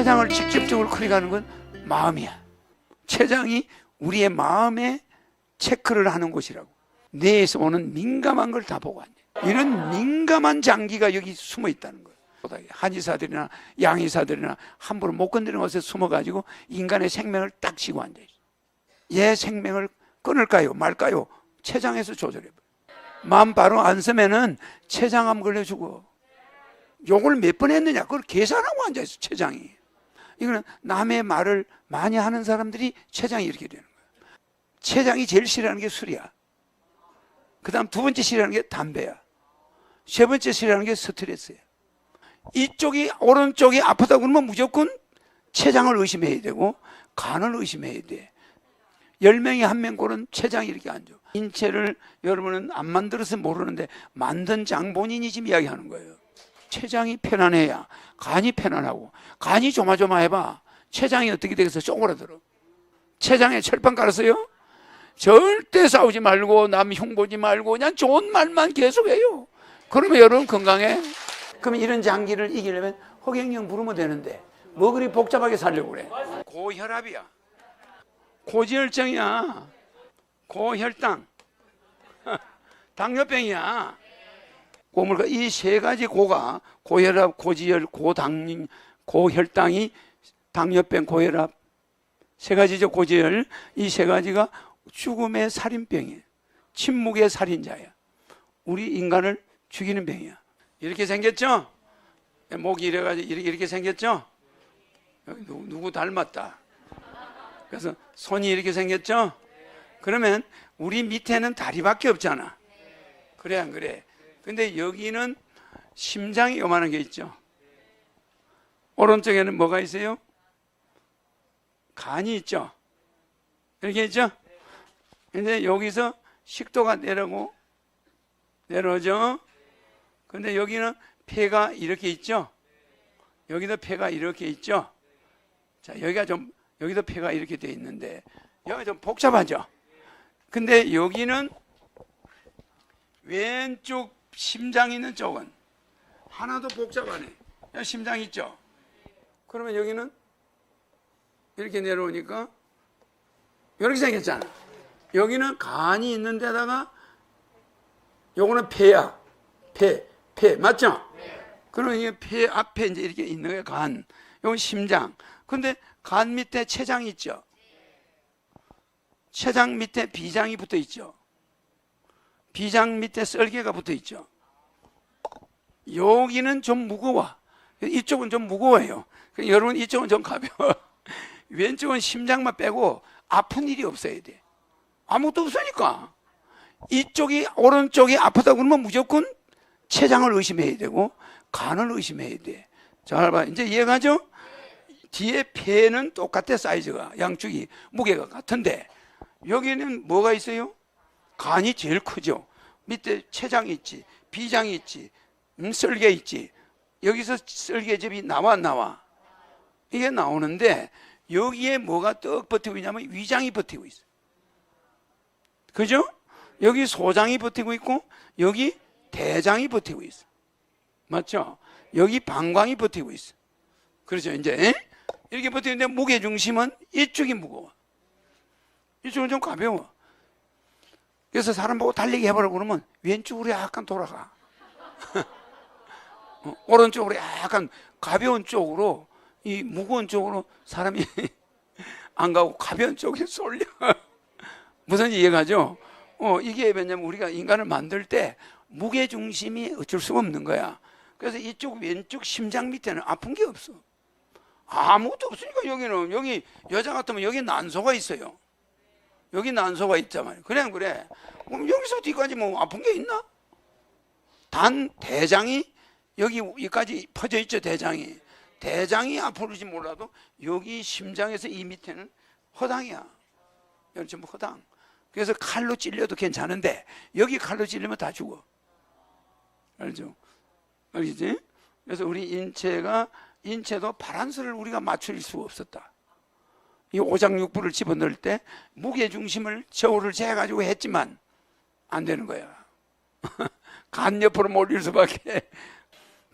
췌장을 직접적으로 클릭하는 건 마음이야. 췌장이 우리의 마음에 체크를 하는 곳이라고. 뇌에서 오는 민감한 걸 다 보고 앉아. 이런 민감한 장기가 여기 숨어 있다는 거예요. 한의사들이나 양의사들이나 함부로 못 건드리는 곳에 숨어가지고 인간의 생명을 딱 쥐고 앉아 있어. 얘 생명을 끊을까요? 말까요? 췌장에서 조절해봐. 마음 바로 안 쓰면은 췌장암 걸려 죽어. 욕을 몇 번 했느냐? 그걸 계산하고 앉아 있어, 췌장이. 이거는 남의 말을 많이 하는 사람들이 췌장이 이렇게 되는 거야. 췌장이 제일 싫어하는 게 술이야. 그 다음 두 번째 싫어하는 게 담배야. 세 번째 싫어하는 게 스트레스야. 이쪽이, 오른쪽이 아프다 그러면 무조건 췌장을 의심해야 되고, 간을 의심해야 돼. 열 명이 한 명 고른 췌장이 이렇게 앉아. 인체를 여러분은 안 만들어서 모르는데, 만든 장본인이 지금 이야기하는 거예요. 췌장이 편안해야 간이 편안하고, 간이 조마조마해봐. 췌장이 어떻게 되겠어? 쪼그라들어. 췌장에 철판 깔았어요? 절대 싸우지 말고 남 흉 보지 말고 그냥 좋은 말만 계속해요. 그러면 여러분 건강해. 그럼 이런 장기를 이기려면 허경영 부르면 되는데 뭐 그리 복잡하게 살려고 그래? 고혈압이야. 고지혈증이야. 고혈당. 당뇨병이야. 고물가 이 세 가지 고가 고혈압, 고지혈, 고당, 고혈당이 당뇨병, 고혈압 세 가지죠 고지혈 이 세 가지가 죽음의 살인병이에요. 침묵의 살인자야. 우리 인간을 죽이는 병이야. 이렇게 생겼죠? 목이 이래가지고 이렇게, 이렇게 생겼죠? 누구, 누구 닮았다. 그래서 손이 이렇게 생겼죠? 그러면 우리 밑에는 다리밖에 없잖아. 그래 안 그래? 근데 여기는 심장이 요만한 게 있죠. 오른쪽에는 뭐가 있어요? 간이 있죠. 이렇게 있죠? 근데 여기서 식도가 내려고 내려오죠. 근데 여기는 폐가 이렇게 있죠. 여기도 폐가 이렇게 있죠. 자, 여기가 좀 여기도 폐가 이렇게 돼 있는데 여기 좀 복잡하죠. 근데 여기는 왼쪽 심장 있는 쪽은 하나도 복잡하네. 심장 있죠. 그러면 여기는 이렇게 내려오니까 이렇게 생겼잖아. 여기는 간이 있는 데다가 요거는 폐야. 폐, 폐. 맞죠? 그러면 이게 폐 앞에 이제 이렇게 있는 게 간. 요건 심장. 근데 간 밑에 췌장이 있죠. 췌장 밑에 비장이 붙어 있죠. 비장 밑에 썰개가 붙어 있죠. 여기는 좀 무거워. 이쪽은 좀 무거워요. 여러분 이쪽은 좀 가벼워. 왼쪽은 심장만 빼고 아픈 일이 없어야 돼. 아무것도 없으니까. 이쪽이 오른쪽이 아프다 그러면 무조건 췌장을 의심해야 되고 간을 의심해야 돼. 잘 봐. 이제 이해가죠? 뒤에 폐는 똑같아 사이즈가 양쪽이 무게가 같은데 여기는 뭐가 있어요? 간이 제일 크죠. 밑에 췌장이 있지, 비장이 있지, 음, 썰개 있지. 여기서 썰개즙이 나와 안 나와. 이게 나오는데 여기에 뭐가 떡 버티고 있냐면 위장이 버티고 있어. 그죠? 여기 소장이 버티고 있고 여기 대장이 버티고 있어. 맞죠? 여기 방광이 버티고 있어. 그렇죠. 이제 에? 이렇게 버티는데 무게 중심은 이쪽이 무거워. 이쪽은 좀 가벼워. 그래서 사람 보고 달리기 해보라고 그러면 왼쪽으로 약간 돌아가. 어, 오른쪽으로 약간 가벼운 쪽으로 이 무거운 쪽으로 사람이 안 가고 가벼운 쪽에 쏠려. 무슨 이해가죠? 어, 이게 왜냐면 우리가 인간을 만들 때 무게 중심이 어쩔 수가 없는 거야. 그래서 이쪽 왼쪽 심장 밑에는 아픈 게 없어. 아무것도 없으니까 여기는 여기 여자 같으면 여기 난소가 있어요. 여기 난소가 있잖아요. 그래 안 그래? 그럼 여기서 뒤까지 뭐 아픈 게 있나? 단 대장이 여기 여기까지 퍼져 있죠 대장이. 대장이 아프지 몰라도 여기 심장에서 이 밑에는 허당이야. 여기 전부 허당. 그래서 칼로 찔려도 괜찮은데 여기 칼로 찔리면 다 죽어. 알죠? 알겠지? 그래서 우리 인체가 인체도 바란스를 우리가 맞출 수가 없었다. 이 오장육부를 집어넣을 때 무게 중심을 저울을 재가지고 했지만 안 되는 거야. 간 옆으로 몰릴 수밖에.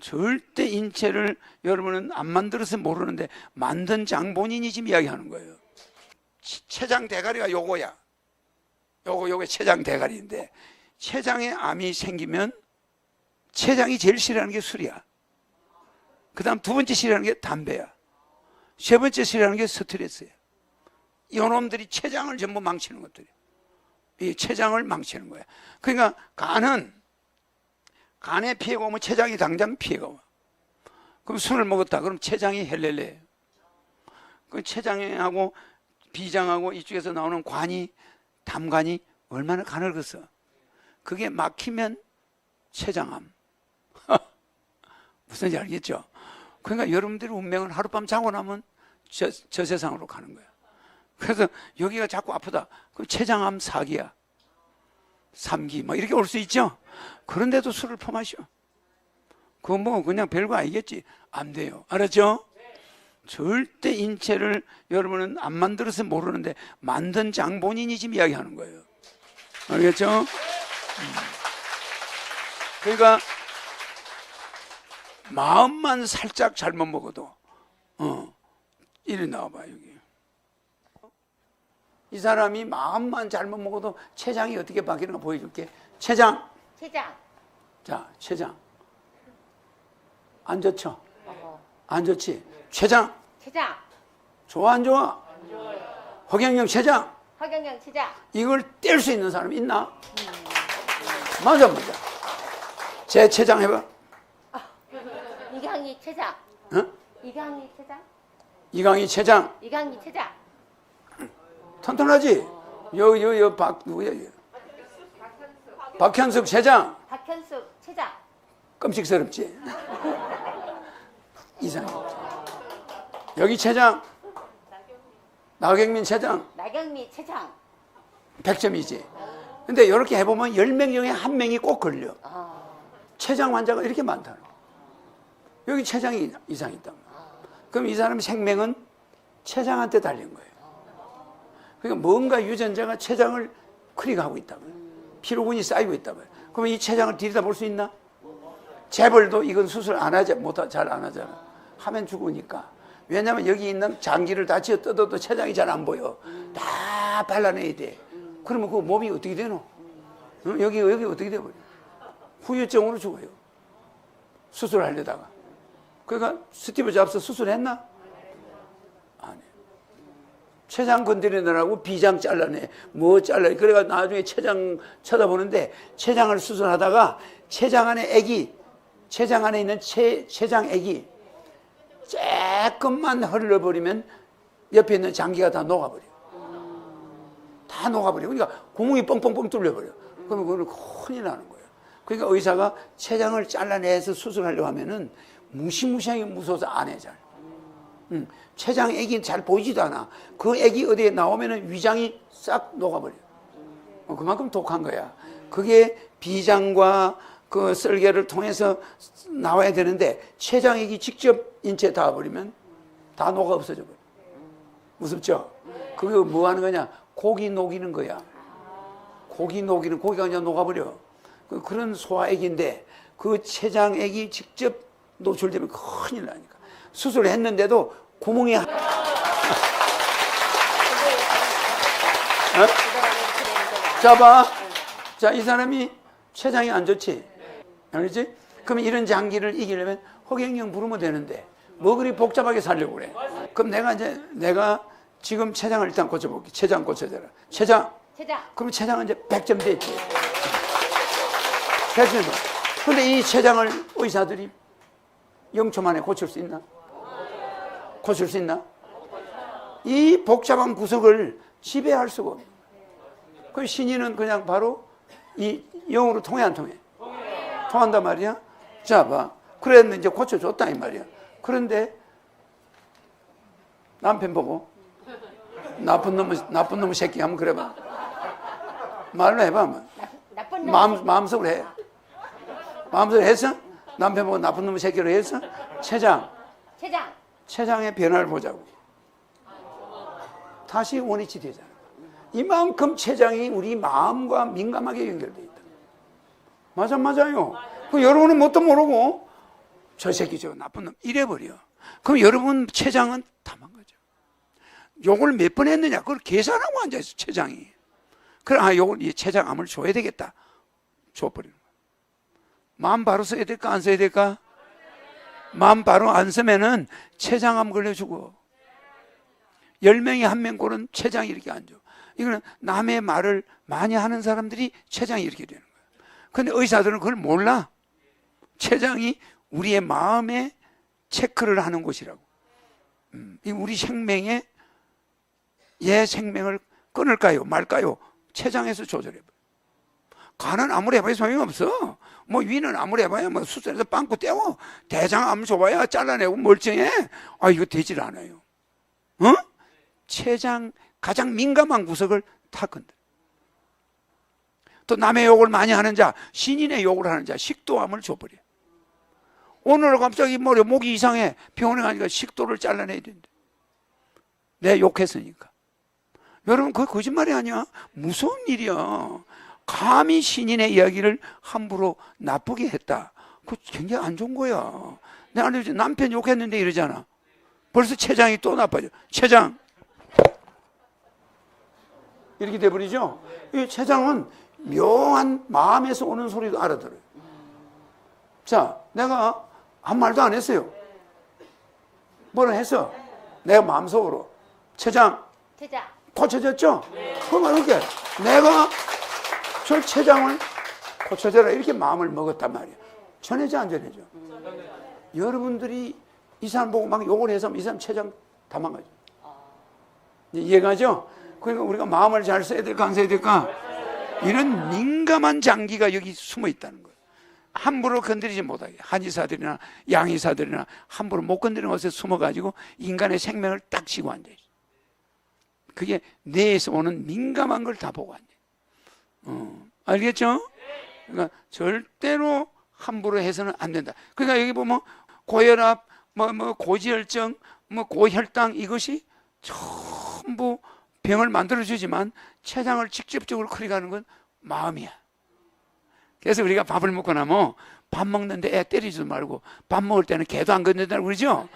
절대 인체를 여러분은 안 만들어서 모르는데 만든 장본인이 지금 이야기하는 거예요. 치- 췌장 대가리가 요거야. 요거 요게 췌장 대가리인데 췌장에 암이 생기면 췌장이 제일 싫어하는 게 술이야. 그다음 두 번째 싫어하는 게 담배야. 세 번째 싫어하는 게 스트레스야. 이놈들이 췌장을 전부 망치는 것들이야. 이 췌장을 망치는 거야. 그러니까 간은 간에 피해가 오면 췌장이 당장 피해가 와. 그럼 술을 먹었다. 그럼 췌장이 헬렐레. 그 췌장하고 비장하고 이쪽에서 나오는 관이 담관이 얼마나 가늘겠어. 그게 막히면 췌장암. 무슨지 알겠죠? 그러니까 여러분들의 운명은 하룻밤 자고 나면 저, 저 세상으로 가는 거야. 그래서 여기가 자꾸 아프다. 그럼 췌장암 사기야. 삼기 뭐 이렇게 올 수 있죠. 그런데도 술을 퍼마셔. 그건 뭐 그냥 별거 아니겠지. 안 돼요. 알았죠? 절대 인체를 여러분은 안 만들어서 모르는데 만든 장본인이 지금 이야기하는 거예요. 알겠죠? 음. 그러니까 마음만 살짝 잘못 먹어도 어 이리 나와봐 여기. 이 사람이 마음만 잘못 먹어도 췌장이 어떻게 바뀌는가 보여줄게. 췌장. 체장. 자, 췌장. 안 좋죠? 어, 안 좋지? 췌장. 체장. 좋아, 안 좋아? 허경영 췌장. 허경영 체장. 이걸 뗄 수 있는 사람 있나? 맞아, 맞아. 제 췌장 해봐. 이강희 체장. 어? 이강희 체장. 이강희 췌장. 이강희 체장. 튼튼하지? 여, 여, 여, 박, 누구야, 여. 박현숙 췌장. 박현숙 체장. 끔찍스럽지? 이상해. 여기 췌장. 나경민 췌장. 나경미 체장. 100점이지. 근데 이렇게 해보면 10명 중에 한 명이 꼭 걸려. 아, 췌장 환자가 이렇게 많다는 거. 여기 췌장이 이상 있다. 그럼 이 사람 생명은 췌장한테 달린 거예요. 그러니까 뭔가 유전자가 췌장을 크릭하고 있다고요. 피로군이 쌓이고 있다고요. 그러면 이 췌장을 들여다 볼 수 있나? 재벌도 이건 수술 안 하자, 못, 잘 안 하잖아. 하면 죽으니까. 왜냐면 여기 있는 장기를 다 지어 뜯어도 췌장이 잘 안 보여. 다 발라내야 돼. 그러면 그 몸이 어떻게 되노? 어? 여기, 여기 어떻게 돼버려? 후유증으로 죽어요. 수술하려다가. 그러니까 스티브 잡스 수술했나? 췌장 건드리느라고 비장 잘라내. 뭐 잘라내. 그래가 나중에 췌장 쳐다보는데 췌장을 수술하다가 췌장 안에 액이, 췌장 안에 있는 췌, 췌장 액이 조금만 흘러버리면 옆에 있는 장기가 다 녹아버려. 다 녹아버려. 그러니까 구멍이 뻥뻥뻥 뚫려버려. 그러면 그거는 큰일 나는 거예요. 그러니까 의사가 췌장을 잘라내서 수술하려고 하면은 무시무시하게 무서워서 안 해, 잘. 음, 췌장 액이 잘 보이지도 않아. 그 액이 어디에 나오면은 위장이 싹 녹아버려. 어, 그만큼 독한 거야. 그게 비장과 그 썰개를 통해서 나와야 되는데 췌장 액이 직접 인체에 닿아버리면 다 녹아 없어져 버려. 무섭죠? 그게 뭐 하는 거냐? 고기 녹이는 거야. 고기 녹이는 고기가 그냥 녹아버려. 그- 그런 소화액인데 그 췌장액이 직접 노출되면 큰일 나니까. 수술을 했는데도 구멍이 하- 어? 자, 봐. 자, 이 사람이 췌장이 안 좋지? 알겠지? 그럼 이런 장기를 이기려면 허경영 부르면 되는데, 뭐 그리 복잡하게 살려고 그래. 그럼 내가 이제, 내가 지금 췌장을 일단 고쳐볼게. 췌장 고쳐줘라. 췌장. 체장. 그럼 췌장은 이제 100점 됐지. 100점. 근데 이 췌장을 의사들이 0초 만에 고칠 수 있나? 고칠 수 있나? 이 복잡한 구석을 지배할 수가 없어. 그 신인은 그냥 바로 이 영으로 통해 안 통해? 통한단 말이야? 자, 봐. 그랬는데 이제 고쳐줬다, 이 말이야. 그런데 남편 보고 나쁜 놈의, 나쁜 놈의 새끼 한번 그래봐. 말로 해봐, 한번. 나쁜 놈. 마음, 마음속으로 해. 마음속으로 했어? 남편 보고 나쁜 놈의 새끼로 했어? 체장. 체장. 체장의 변화를 보자고. 다시 원위치 되잖아. 이만큼 체장이 우리 마음과 민감하게 연결되어 있다. 맞아, 맞아요. 그 여러분은 뭣도 모르고 저 새끼 저 나쁜 놈 이래버려. 그럼 여러분 체장은 다 망가져. 욕을 몇 번 했느냐 그걸 계산하고 앉아있어 체장이. 그래 아 요걸 이 체장 암을 줘야 되겠다. 줘버리는 거야. 마음 바로 써야 될까 안 써야 될까? 마음 바로 안 쓰면은 체장암 걸려 죽어. 열 명이 한 명 고른 체장이 이렇게 앉아. 이거는 남의 말을 많이 하는 사람들이 체장이 이렇게 되는 거야. 근데 의사들은 그걸 몰라. 체장이 우리의 마음에 체크를 하는 곳이라고. 음, 이 우리 생명에 얘 생명을 끊을까요? 말까요? 체장에서 조절해. 간은 아무리 해봐야 소용없어. 뭐 위는 아무리 해봐야 뭐 수술해서 빵꾸 떼고 대장 아무리 줘봐야 잘라내고 멀쩡해. 아 이거 되질 않아요. 어? 체장 가장 민감한 구석을 다 건드. 또 남의 욕을 많이 하는 자, 신인의 욕을 하는 자, 식도암을 줘버려. 오늘 갑자기 머리 목이 이상해 병원에 가니까 식도를 잘라내야 된대. 내 욕했으니까. 여러분 그 거짓말이 아니야. 무서운 일이야. 감히 신인의 이야기를 함부로 나쁘게 했다. 그 굉장히 안 좋은 거야. 내가 알려줘 남편 욕했는데 이러잖아. 벌써 체장이 또 나빠져. 체장. 이렇게 돼버리죠. 이 체장은 묘한 마음에서 오는 소리도 알아들어요. 자, 내가 한 말도 안 했어요. 뭐라 했어? 내가 마음속으로 체장 체장. 고쳐졌죠? 그러면 이렇게 내가 저 체장을 고쳐져라 이렇게 마음을 먹었단 말이야. 전해져 안 전해져? 여러분들이 이 사람 보고 막 욕을 해서 이 사람 체장 다 망가져. 이해가죠? 그러니까 우리가 마음을 잘 써야 될까 안 써야 될까? 이런 민감한 장기가 여기 숨어 있다는 거예요. 함부로 건드리지 못하게 한의사들이나 양의사들이나 함부로 못 건드리는 곳에 숨어가지고 인간의 생명을 딱 쥐고 앉아 있어. 그게 뇌에서 오는 민감한 걸 다 보고 앉아. 어, 알겠죠? 그러니까 절대로 함부로 해서는 안 된다. 그러니까 여기 보면 고혈압, 뭐, 뭐 고지혈증, 뭐 고혈당 이것이 전부 병을 만들어주지만 췌장을 직접적으로 클릭하는 건 마음이야. 그래서 우리가 밥을 먹고 나면 밥 먹는데 애 때리지도 말고 밥 먹을 때는 개도 안 건든다고 그러죠?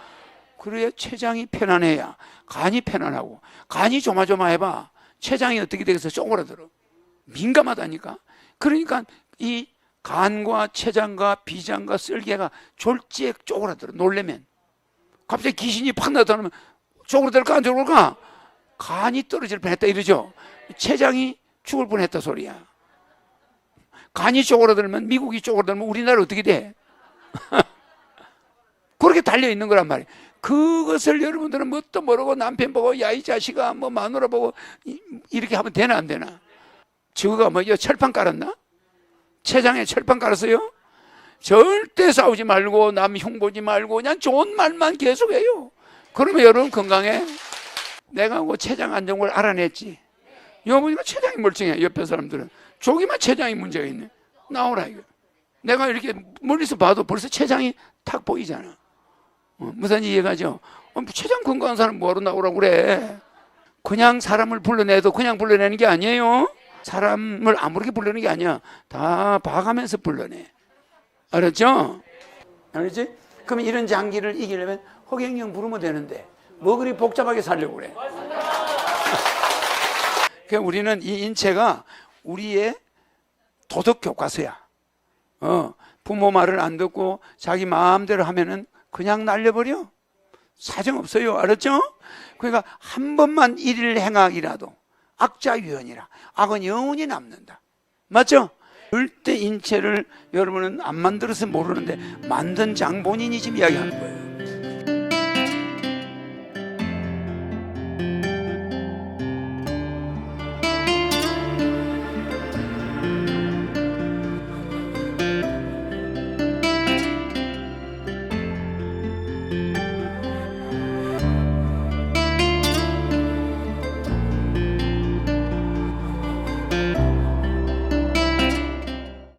그래야 췌장이 편안해야 간이 편안하고 간이 조마조마해봐 췌장이 어떻게 되겠어 쪼그라들어 민감하다니까 그러니까 이 간과 췌장과 비장과 쓸개가 졸지에 쪼그라들어 놀래면 갑자기 귀신이 팍 나타나면 쪼그라들까 안 쪼그라들까 간이 떨어질 뻔했다 이러죠 췌장이 죽을 뻔했다 소리야 간이 쪼그라들면 미국이 쪼그라들면 우리나라 어떻게 돼? 그렇게 달려 있는 거란 말이에요. 그것을 여러분들은 뭣도 모르고 남편 보고 야 이 자식아 뭐 마누라 보고 이- 이렇게 하면 되나 안 되나? 저거가 뭐야 철판 깔았나? 체장에 철판 깔았어요? 절대 싸우지 말고 남 흉보지 말고 그냥 좋은 말만 계속해요. 그러면 여러분 건강해. 내가 그 체장 안 좋은 걸 알아냈지. 여보니까 체장이 멀쩡해. 옆에 사람들은 저기만 체장이 문제가 있네. 나오라 이거. 내가 이렇게 멀리서 봐도 벌써 체장이 탁 보이잖아. 어, 무슨 이해가죠? 어, 뭐 체장 건강한 사람 뭐하러 나오라고 그래? 그냥 사람을 불러내도 그냥 불러내는 게 아니에요. 사람을 아무렇게 불러내는 게 아니야. 다 봐가면서 불러내. 알았죠? 알았지? 그럼 이런 장기를 이기려면 허경영 부르면 되는데 뭐 그리 복잡하게 살려고 그래? 그러니까 우리는 이 인체가 우리의 도덕 교과서야. 어, 부모 말을 안 듣고 자기 마음대로 하면은 그냥 날려버려. 사정 없어요. 알았죠? 그러니까 한 번만 일일 행악이라도 악자 유연이라. 악은 영원히 남는다. 맞죠? 절대 인체를 여러분은 안 만들어서 모르는데 만든 장본인이 지금 이야기하는 거예요.